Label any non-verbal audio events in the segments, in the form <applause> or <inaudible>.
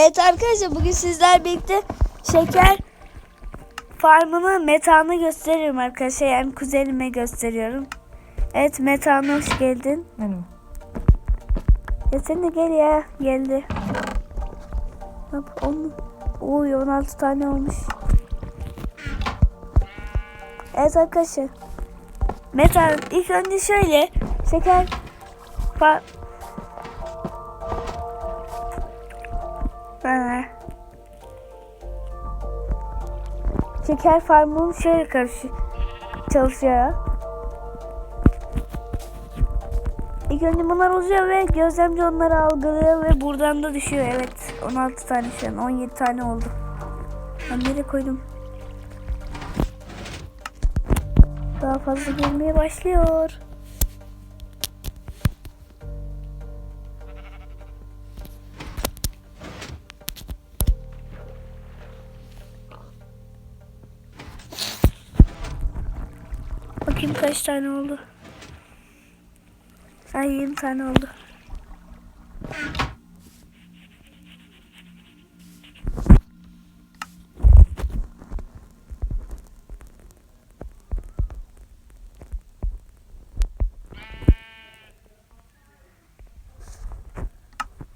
Evet arkadaşlar bugün sizler birlikte şeker farmını metanı gösteriyorum arkadaşlar. Yani kuzenime gösteriyorum. Evet metan hoş geldin. Merhaba. Ya sen de gel ya. Geldi. Bak onu. Oy 16 tane olmuş. Evet arkadaşlar. Metan ilk önce şöyle şeker fa Ha. Şeker farmının şöyle karşı çalışıyor. İlk önce bunlar uzuyor ve gözlemci onları algılıyor ve buradan da düşüyor. Evet 16 tane şu an 17 tane oldu. Ben nereye koydum? Daha fazla gelmeye başlıyor. Kaç tane oldu. Ay 20 tane oldu.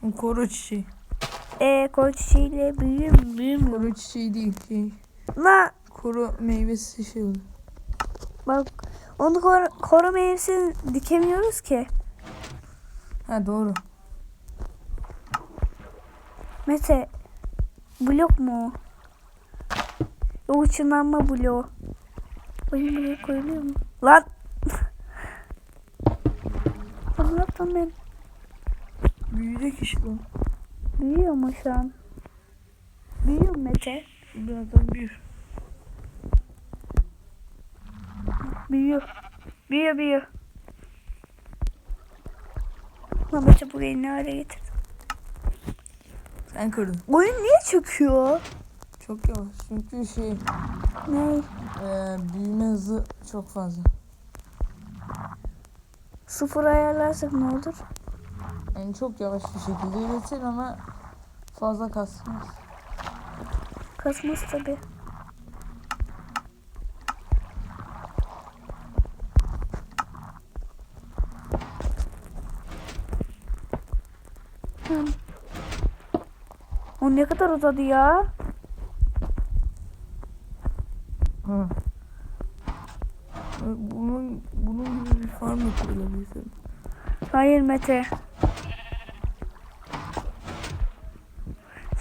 O koro çiçeği. Ee, kol çiçeğiyle büyüyor mu? Büyümüyor. mu? Koro çiçeği değil şey. La Koro meyvesi şey olur. bak onu kor koru meyvesini dikemiyoruz ki. Ha doğru. Mete blok mu o? Işınlanma bloğu. Oyun buraya koyuluyor mu? Lan! <laughs> Allah'tan ben Büyüyecek işte büyüyor mu şu an? Büyüyor Mete? Birazdan büyür. Büyüyor. Büyüyor büyüyor. Mete burayı ne hale getirdi? Sen kırdın. Oyun niye çöküyor? Çok yavaş. Çünkü şey Ne? e, büyüme hızı çok fazla. Sıfır ayarlarsak ne olur? Yani çok yavaş bir şekilde üretir ama fazla kasmaz. Kasmaz tabi. Hı. O ne kadar uzadı ya? Ha. Bunun, bunun gibi bir farm yapılabilir. Hayır Mete. <laughs>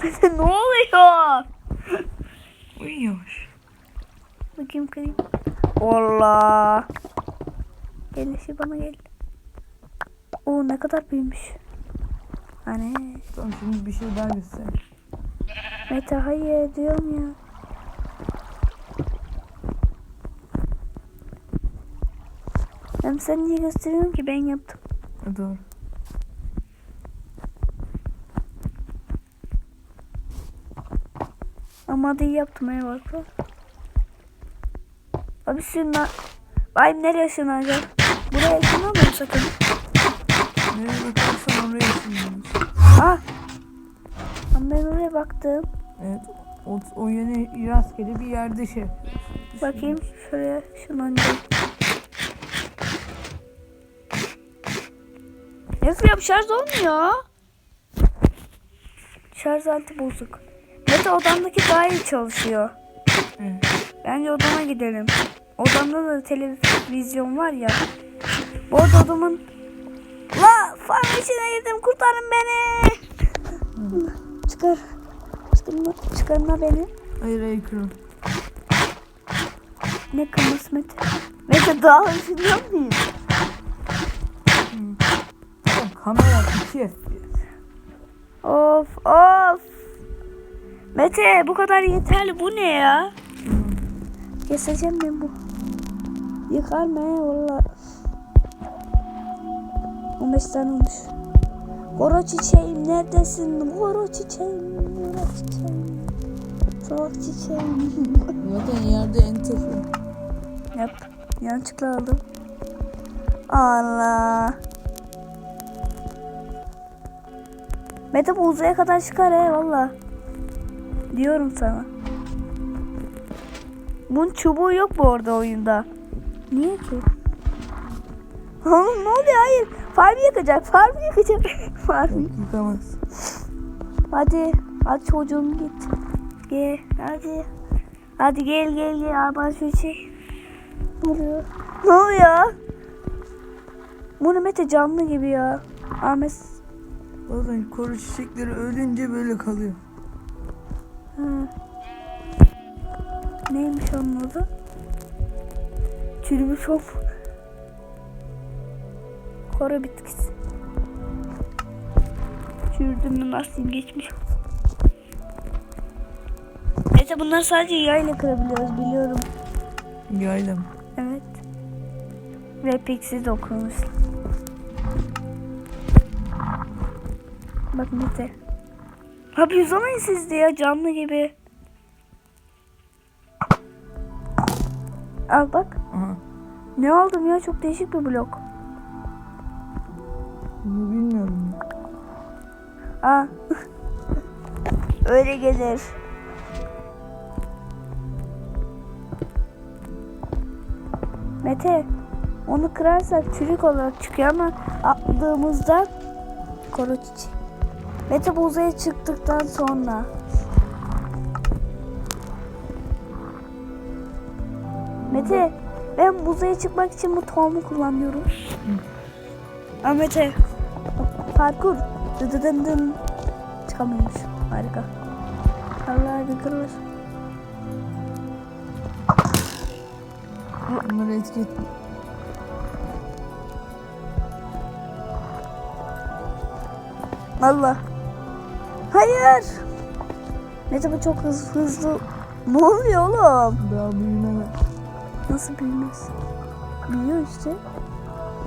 Mete ne oluyor? Yavaş. Bakayım kırayım. Allah. Gel şu bana gel. O ne kadar büyümüş. Hani Tamam şimdi bir şey daha göster. Mete hayır diyorum ya. Hem sen niye gösteriyorsun ki ben yaptım. Doğru. Ama hadi iyi yaptım he bak. Abi şuna... Ay nereye ışınlanacak? Buraya ışınlanmıyorum sakın. Nereye bakarsan oraya ışınlanır. Ah! Ama ben oraya baktım. Evet. O, o yöne rastgele bir yerde şey. Bakayım şuraya ışınlanacak. Nasıl yap şarj olmuyor? Şarj aleti bozuk. Mete odamdaki daha iyi çalışıyor. Evet. Bence odama gidelim. Odamda da televizyon var ya. Bu arada odamın... La farm içine girdim kurtarın beni. Çıkar. Çıkarma, çıkarma beni. Hayır hayır. Ne kırmızı Mete? Mete daha ışınıyor muyum? Ya, kamera 2 FPS. Of of. Mete bu kadar yeterli. Bu ne ya? Keseceğim ben bu. Yıkar mı valla. 15 tane olmuş. Koro çiçeğim neredesin? Koro çiçeğim. Koro çiçeğim. Koro çiçeğim. Zaten yerde enter. Yap. Yanlışlıkla aldım. Allah. Mete bu uzaya kadar çıkar he valla. Diyorum sana. Bunun çubuğu yok bu orada oyunda. Niye ki? Oğlum ne oluyor? Hayır. Farmı yakacak. Farmı yakacak. <laughs> Farmı. Yok yıkamaz. Hadi. Hadi çocuğum git. Gel. Hadi. Hadi gel gel gel. Al bana şu şey. Ne oluyor? Ne oluyor? Bu Mete canlı gibi ya. Ahmet. Bazen koru çiçekleri ölünce böyle kalıyor. Ha. Neymiş onun adı? Çürümüş hop. Koro bitkisi. Çürdüm mü nasıl geçmiş. Neyse bunlar sadece yayla kırabiliyoruz biliyorum. Yayla mı? Evet. Ve piksiz okumuş. Bak Mete. Abi uzamayın siz de ya canlı gibi. Al bak. Aha. Ne aldım ya çok değişik bir blok. Bunu bilmiyorum. Aa. <laughs> Öyle gelir. Mete onu kırarsak çürük olarak çıkıyor ama attığımızda koro çiçeği. Mete bu uzaya çıktıktan sonra Mete ben bu uzaya çıkmak için bu tohumu kullanıyorum. Aa Mete Parkur. Dıdıdın dın. Çıkamıyormuş. Harika. Allah bir kırılır. Bunları etiket. Allah. Hayır. Mete bu çok hızlı hızlı. Ne oluyor oğlum? Daha büyüme var. Nasıl büyümez? Büyüyor işte.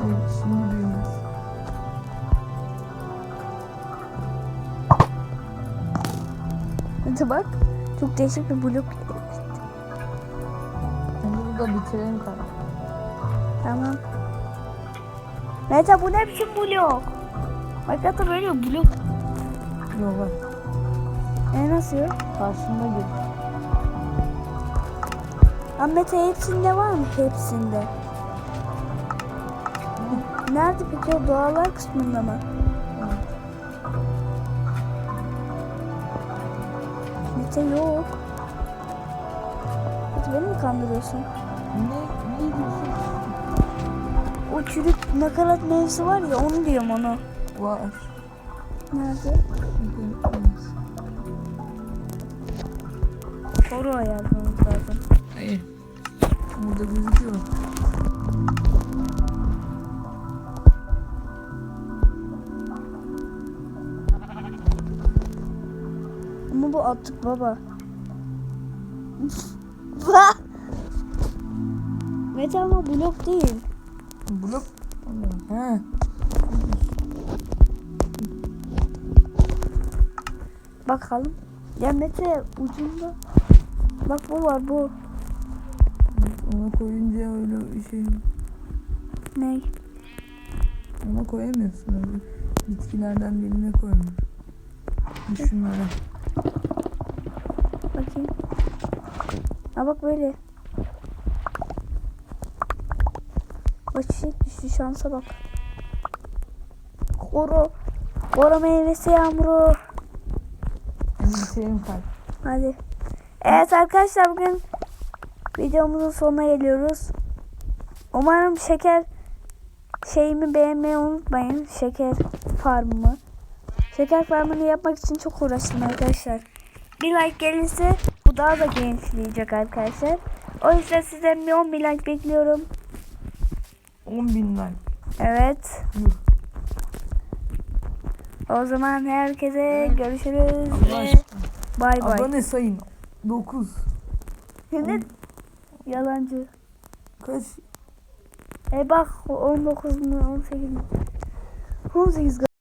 Evet şimdi büyümez. Mete bak. Çok değişik bir blok. Burada bitirelim kanka. Tamam. Mete bu ne biçim blok? Bak hatta böyle blok. Yok var. E nasıl yok? Karşımda gir. Ama Mete hepsinde var mı? Hepsinde. <laughs> Nerede peki o doğalar kısmında mı? Mete yok. Mete beni mi kandırıyorsun? Ne? Ne diyorsun? O çürük nakarat mevzusu var ya onu diyorum onu. Var. Nerede? Koru ayarlamamız lazım. Hayır. Burada gözüküyor. Ama bu attık baba. <laughs> Mete ama blok değil. Blok. He. Bakalım. Ya Mete ucunda. Bak bu var bu. Ona koyunca öyle bir şey. Ne? Ona koyamıyorsun öyle. Bitkilerden birine koymuş. Şunlara. Bakayım. Ha bak böyle. Bak çiçek düştü şansa bak. Koru. Koru meyvesi yağmuru. Bitirelim kalp. Hadi. Evet arkadaşlar bugün videomuzun sonuna geliyoruz. Umarım şeker şeyimi beğenmeyi unutmayın. Şeker farmımı. Şeker farmını yapmak için çok uğraştım arkadaşlar. Bir like gelirse bu daha da gençleyecek arkadaşlar. O yüzden sizden bir 10 bin like bekliyorum. 10 bin like. Evet. Yuh. O zaman herkese görüşürüz. Allah aşkına. Bay bay. Abone sayın. 9. Ne? Yalancı. Kaç? E bak 19 mu 18 mi? 18